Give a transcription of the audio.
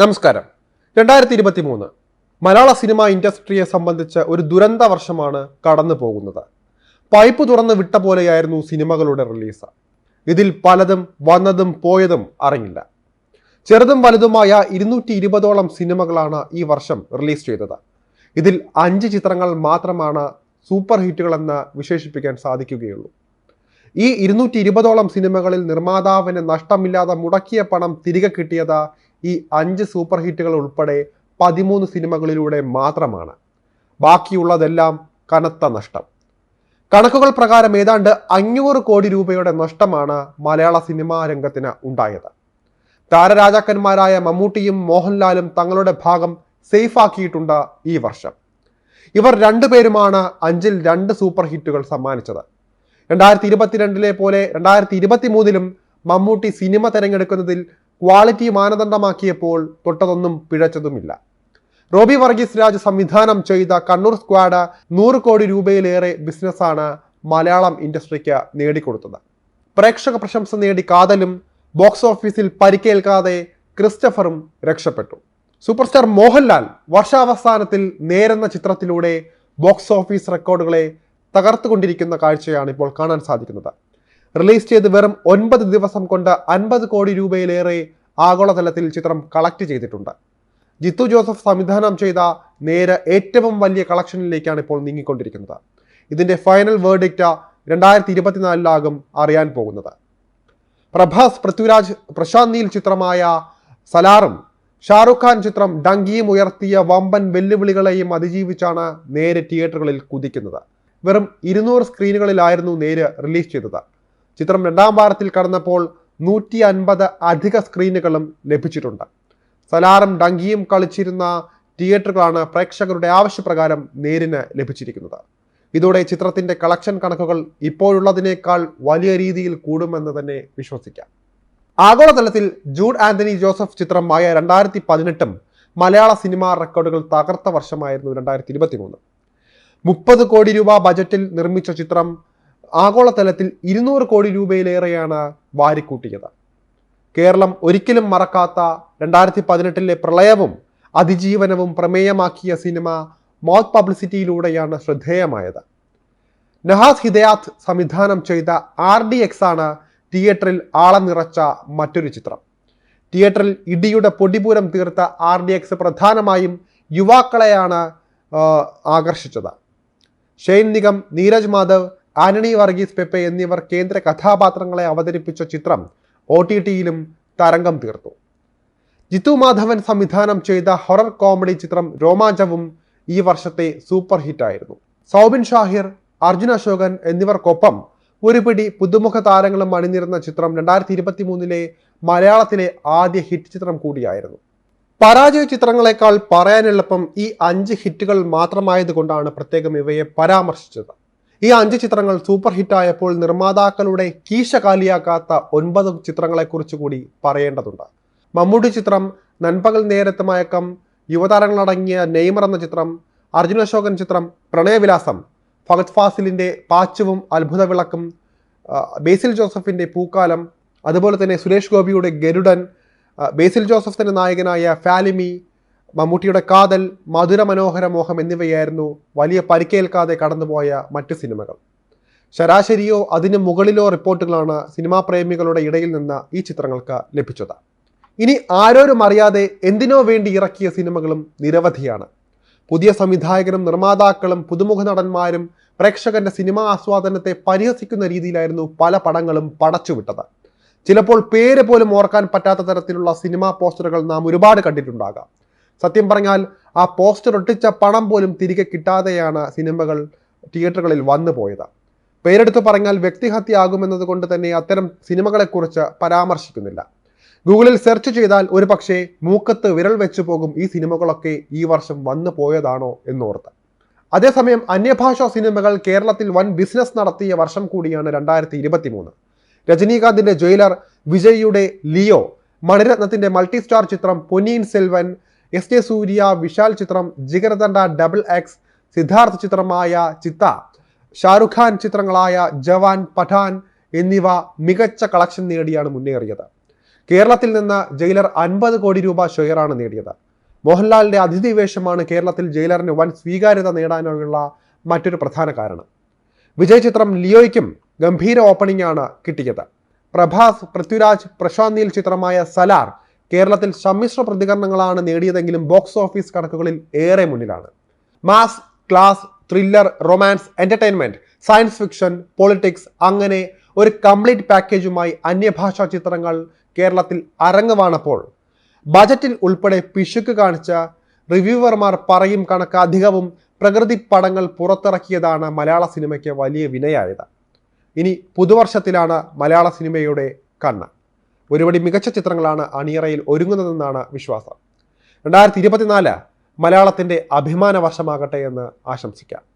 നമസ്കാരം. രണ്ടായിരത്തി ഇരുപത്തി മൂന്ന് മലയാള സിനിമ ഇൻഡസ്ട്രിയെ സംബന്ധിച്ച് ഒരു ദുരന്ത വർഷമാണ് കടന്നു പോകുന്നത്. പൈപ്പ് തുറന്ന് വിട്ട പോലെയായിരുന്നു സിനിമകളുടെ റിലീസ്. ഇതിൽ പലതും വന്നതും പോയതും അറിഞ്ഞില്ല. ചെറുതും വലുതുമായ ഇരുന്നൂറ്റി ഇരുപതോളം സിനിമകളാണ് ഈ വർഷം റിലീസ് ചെയ്തത്. ഇതിൽ അഞ്ച് ചിത്രങ്ങൾ മാത്രമാണ് സൂപ്പർ ഹിറ്റുകളെന്ന് വിശേഷിപ്പിക്കാൻ സാധിക്കുകയുള്ളൂ. ഈ ഇരുന്നൂറ്റി ഇരുപതോളം സിനിമകളിൽ നിർമ്മാതാവിന് നഷ്ടമില്ലാതെ മുടക്കിയ പണം തിരികെ കിട്ടിയത് ഈ അഞ്ച് സൂപ്പർ ഹിറ്റുകൾ ഉൾപ്പെടെ പതിമൂന്ന് സിനിമകളിലൂടെ മാത്രമാണ്. ബാക്കിയുള്ളതെല്ലാം കനത്ത നഷ്ടം. കണക്കുകൾ പ്രകാരം ഏതാണ്ട് അഞ്ഞൂറ് കോടി രൂപയുടെ നഷ്ടമാണ് മലയാള സിനിമാ രംഗത്തിന് ഉണ്ടായത്. താരരാജാക്കന്മാരായ മമ്മൂട്ടിയും മോഹൻലാലും തങ്ങളുടെ ഭാഗം സേഫാക്കിയിട്ടുണ്ട് ഈ വർഷം. ഇവർ രണ്ടുപേരുമാണ് അഞ്ചിൽ രണ്ട് സൂപ്പർ ഹിറ്റുകൾ സമ്മാനിച്ചത്. രണ്ടായിരത്തി ഇരുപത്തിരണ്ടിലെ പോലെ രണ്ടായിരത്തി ഇരുപത്തി മൂന്നിലും മമ്മൂട്ടി സിനിമ തിരഞ്ഞെടുക്കുന്നതിൽ ക്വാളിറ്റി മാനദണ്ഡമാക്കിയപ്പോൾ തൊട്ടതൊന്നും പിഴച്ചതുമില്ല. റോബി വർഗീസ് രാജ് സംവിധാനം ചെയ്ത കണ്ണൂർ സ്ക്വാഡ് നൂറ് കോടി രൂപയിലേറെ ബിസിനസ്സാണ് മലയാളം ഇൻഡസ്ട്രിക്ക് നേടിക്കൊടുത്തത്. പ്രേക്ഷക പ്രശംസ നേടി കാതലും ബോക്സ് ഓഫീസിൽ പരിക്കേൽക്കാതെ ക്രിസ്റ്റഫറും രക്ഷപ്പെട്ടു. സൂപ്പർസ്റ്റാർ മോഹൻലാൽ വർഷാവസാനത്തിൽ നേരെന്ന ചിത്രത്തിലൂടെ ബോക്സ് ഓഫീസ് റെക്കോർഡുകളെ തകർത്തുകൊണ്ടിരിക്കുന്ന കാഴ്ചയാണ് ഇപ്പോൾ കാണാൻ സാധിക്കുന്നത്. റിലീസ് ചെയ്ത് വെറും ഒൻപത് ദിവസം കൊണ്ട് അൻപത് കോടി രൂപയിലേറെ ആഗോളതലത്തിൽ ചിത്രം കളക്ട് ചെയ്തിട്ടുണ്ട്. ജിത്തു ജോസഫ് സംവിധാനം ചെയ്ത നേരെ ഏറ്റവും വലിയ കളക്ഷനിലേക്കാണ് ഇപ്പോൾ നീങ്ങിക്കൊണ്ടിരിക്കുന്നത്. ഇതിന്റെ ഫൈനൽ വേർഡിക്റ്റ് രണ്ടായിരത്തി ഇരുപത്തിനാലിലാകും അറിയാൻ പോകുന്നത്. പ്രഭാസ് പൃഥ്വിരാജ് പ്രശാന്ത് നീൽ ചിത്രമായ സലാറും ഷാറുഖ് ഖാൻ ചിത്രം ഡങ്കിയും ഉയർത്തിയ വമ്പൻ വെല്ലുവിളികളെയും അതിജീവിച്ചാണ് നേരെ തിയേറ്ററുകളിൽ കുതിക്കുന്നത്. വെറും ഇരുന്നൂറ് സ്ക്രീനുകളിലായിരുന്നു നേര് റിലീസ് ചെയ്തത്. ചിത്രം രണ്ടാം വാരത്തിൽ കടന്നപ്പോൾ നൂറ്റി അൻപത് അധിക സ്ക്രീനുകളും ലഭിച്ചിട്ടുണ്ട്. സലാറും ഡങ്കിയും കളിച്ചിരുന്ന തിയേറ്ററുകളാണ് പ്രേക്ഷകരുടെ ആവശ്യപ്രകാരം നേരിന് ലഭിച്ചിരിക്കുന്നത്. ഇതോടെ ചിത്രത്തിന്റെ കളക്ഷൻ കണക്കുകൾ ഇപ്പോഴുള്ളതിനേക്കാൾ വലിയ രീതിയിൽ കൂടുമെന്ന് തന്നെ വിശ്വസിക്കാം. ആഗോളതലത്തിൽ ജൂഡ് ആന്റണി ജോസഫ് ചിത്രമായ രണ്ടായിരത്തി പതിനെട്ടും മലയാള സിനിമാ റെക്കോർഡുകൾ തകർത്ത വർഷമായിരുന്നു രണ്ടായിരത്തി ഇരുപത്തി മൂന്ന് മുപ്പത് കോടി രൂപ ബജറ്റിൽ നിർമ്മിച്ച ചിത്രം ആഗോളതലത്തിൽ ഇരുന്നൂറ് കോടി രൂപയിലേറെയാണ് വാരിക്കൂട്ടിയത്. കേരളം ഒരിക്കലും മറക്കാത്ത രണ്ടായിരത്തി പതിനെട്ടിലെ പ്രളയവും അതിജീവനവും പ്രമേയമാക്കിയ സിനിമ മോത്ത് പബ്ലിസിറ്റിയിലൂടെയാണ് ശ്രദ്ധേയമായത്. നഹാസ് ഹിദയാത്ത് സംവിധാനം ചെയ്ത ആർ ഡി എക്സ് ആണ് തിയേറ്ററിൽ ആളം നിറച്ച മറ്റൊരു ചിത്രം. തിയേറ്ററിൽ ഇടിയുടെ പൊടിപൂരം തീർത്ത ആർ ഡി എക്സ് പ്രധാനമായും യുവാക്കളെയാണ് ആകർഷിച്ചത്. ഷെയ്ൻ നിഗം നീരജ് മാധവ് ആന്റണി വർഗീസ് പെപ്പെ എന്നിവർ കേന്ദ്ര കഥാപാത്രങ്ങളെ അവതരിപ്പിച്ച ചിത്രം ഒ ടി ടിയിലും തരംഗം തീർത്തു. ജിത്തു മാധവൻ സംവിധാനം ചെയ്ത ഹൊറർ കോമഡി ചിത്രം രോമാഞ്ചവും ഈ വർഷത്തെ സൂപ്പർ ഹിറ്റായിരുന്നു. സൗബിൻ ഷാഹിർ അർജുൻ അശോകൻ എന്നിവർക്കൊപ്പം ഒരു പിടി പുതുമുഖ താരങ്ങളും അണിനിരുന്ന ചിത്രം രണ്ടായിരത്തി ഇരുപത്തി മൂന്നിലെ മലയാളത്തിലെ ആദ്യ ഹിറ്റ് ചിത്രം കൂടിയായിരുന്നു. പരാജയ ചിത്രങ്ങളെക്കാൾ പറയാനെളുപ്പം ഈ അഞ്ച് ഹിറ്റുകൾ മാത്രമായതുകൊണ്ടാണ് പ്രത്യേകം ഇവയെ പരാമർശിച്ചത്. ഈ അഞ്ച് ചിത്രങ്ങൾ സൂപ്പർ ഹിറ്റായപ്പോൾ നിർമ്മാതാക്കളുടെ കീശ കാലിയാക്കാത്ത ഒൻപത് ചിത്രങ്ങളെക്കുറിച്ച് കൂടി പറയേണ്ടതുണ്ട്. മമ്മൂട്ടി ചിത്രം നൻപകൽ നേരത്ത് മയക്കം യുവതാരങ്ങളടങ്ങിയ നെയ്മർ എന്ന ചിത്രം അർജുന അശോകൻ ചിത്രം പ്രണയവിലാസം ഫഗത് ഫാസിലിന്റെ പാച്ചുവും അത്ഭുത വിളക്കും ബേസിൽ ജോസഫിന്റെ പൂക്കാലം അതുപോലെ തന്നെ സുരേഷ് ഗോപിയുടെ ഗരുഡൻ ബേസിൽ ജോസഫിന്റെ നായകനായ ഫാലിമി മമ്മൂട്ടിയുടെ കാതൽ മധുരമനോഹര മോഹം എന്നിവയായിരുന്നു വലിയ പരിക്കേൽക്കാതെ കടന്നുപോയ മറ്റു സിനിമകൾ. ശരാശരിയോ അതിന് മുകളിലോ റിപ്പോർട്ടുകളാണ് സിനിമാ പ്രേമികളുടെ ഇടയിൽ നിന്ന് ഈ ചിത്രങ്ങൾക്ക് ലഭിച്ചത്. ഇനി ആരോരും അറിയാതെ എന്തിനോ വേണ്ടി ഇറക്കിയ സിനിമകളും നിരവധിയാണ്. പുതിയ സംവിധായകരും നിർമ്മാതാക്കളും പുതുമുഖ നടന്മാരും പ്രേക്ഷകന്റെ സിനിമാ ആസ്വാദനത്തെ പരിഹസിക്കുന്ന രീതിയിലായിരുന്നു പല പടങ്ങളും പടച്ചുവിട്ടത്. ചിലപ്പോൾ പേര് പോലും ഓർക്കാൻ പറ്റാത്ത തരത്തിലുള്ള സിനിമാ പോസ്റ്ററുകൾ നാം ഒരുപാട് കണ്ടിട്ടുണ്ടാകാം. സത്യം പറഞ്ഞാൽ ആ പോസ്റ്റർ ഒട്ടിച്ച പണം പോലും തിരികെ കിട്ടാതെയാണ് സിനിമകൾ തിയേറ്ററുകളിൽ വന്നു പോയത്. പേരെടുത്ത് പറഞ്ഞാൽ വ്യക്തിഹത്യയാകുമെന്നത് കൊണ്ട് തന്നെ അത്തരം സിനിമകളെക്കുറിച്ച് പരാമർശിക്കുന്നില്ല. ഗൂഗിളിൽ സെർച്ച് ചെയ്താൽ ഒരു പക്ഷേ മൂക്കത്ത് വിരൽ വെച്ചു പോകും ഈ സിനിമകളൊക്കെ ഈ വർഷം വന്നു പോയതാണോ എന്നോർത്ത്. അതേസമയം അന്യഭാഷാ സിനിമകൾ കേരളത്തിൽ വൻ ബിസിനസ് നടത്തിയ വർഷം കൂടിയാണ് രണ്ടായിരത്തി ഇരുപത്തി മൂന്ന് രജനീകാന്തിന്റെ ജയിലർ വിജയ്യുടെ ലിയോ മണിരത്നത്തിന്റെ മൾട്ടി സ്റ്റാർ ചിത്രം പൊന്നിയിൻ സെൽവൻ എസ് ജെ സൂര്യ വിശാൽ ചിത്രം ജിഗർദണ്ഡ ഡബിൾ എക്സ് സിദ്ധാർത്ഥ ചിത്രമായ ചിത്ത ഷാറുഖ് ഖാൻ ചിത്രങ്ങളായ ജവാൻ പഠാൻ എന്നിവ മികച്ച കളക്ഷൻ നേടിയാണ് മുന്നേറിയത്. കേരളത്തിൽ നിന്ന് ജയിലർ അൻപത് കോടി രൂപ ഷെയറാണ് നേടിയത്. മോഹൻലാലിന്റെ അതിഥി വേഷമാണ് കേരളത്തിൽ ജയിലറിന് വൻ സ്വീകാര്യത നേടാനുള്ള മറ്റൊരു പ്രധാന കാരണം. വിജയ് ചിത്രം ലിയോയ്ക്കും ഗംഭീര ഓപ്പണിംഗ് ആണ് കിട്ടിയത്. പ്രഭാസ് പൃഥ്വിരാജ് പ്രശാന്ത് നീൽ ചിത്രമായ സലാർ കേരളത്തിൽ സമ്മിശ്ര പ്രതികരണങ്ങളാണ് നേടിയതെങ്കിലും ബോക്സ് ഓഫീസ് കണക്കുകളിൽ ഏറെ മുന്നിലാണ്. Mass class thriller romance entertainment science fiction politics അങ്ങനെ ഒരു കംപ്ലീറ്റ് പാക്കേജുമായി അന്യഭാഷാ ചിത്രങ്ങൾ കേരളത്തിൽ അരങ്ങുവാണപ്പോൾ ബജറ്റിൽ ഉൾപ്പെടെ പിശുക്ക് കാണിച്ച റിവ്യൂവർമാർ പറയും കണക്ക് അധികവും പ്രകൃതി പടങ്ങൾ പുറത്തിറക്കിയതാണ് മലയാള സിനിമയ്ക്ക് വലിയ വിനയായത്. ഇനി പുതുവർഷത്തിലാണ് മലയാള സിനിമയുടെ കണ്ണ്. ഒരുപടി മികച്ച ചിത്രങ്ങളാണ് അണിയറയിൽ ഒരുങ്ങുന്നതെന്നാണ് വിശ്വാസം. രണ്ടായിരത്തി ഇരുപത്തിനാല് മലയാളത്തിന്റെ അഭിമാന വർഷമാകട്ടെ എന്ന് ആശംസിക്കാം.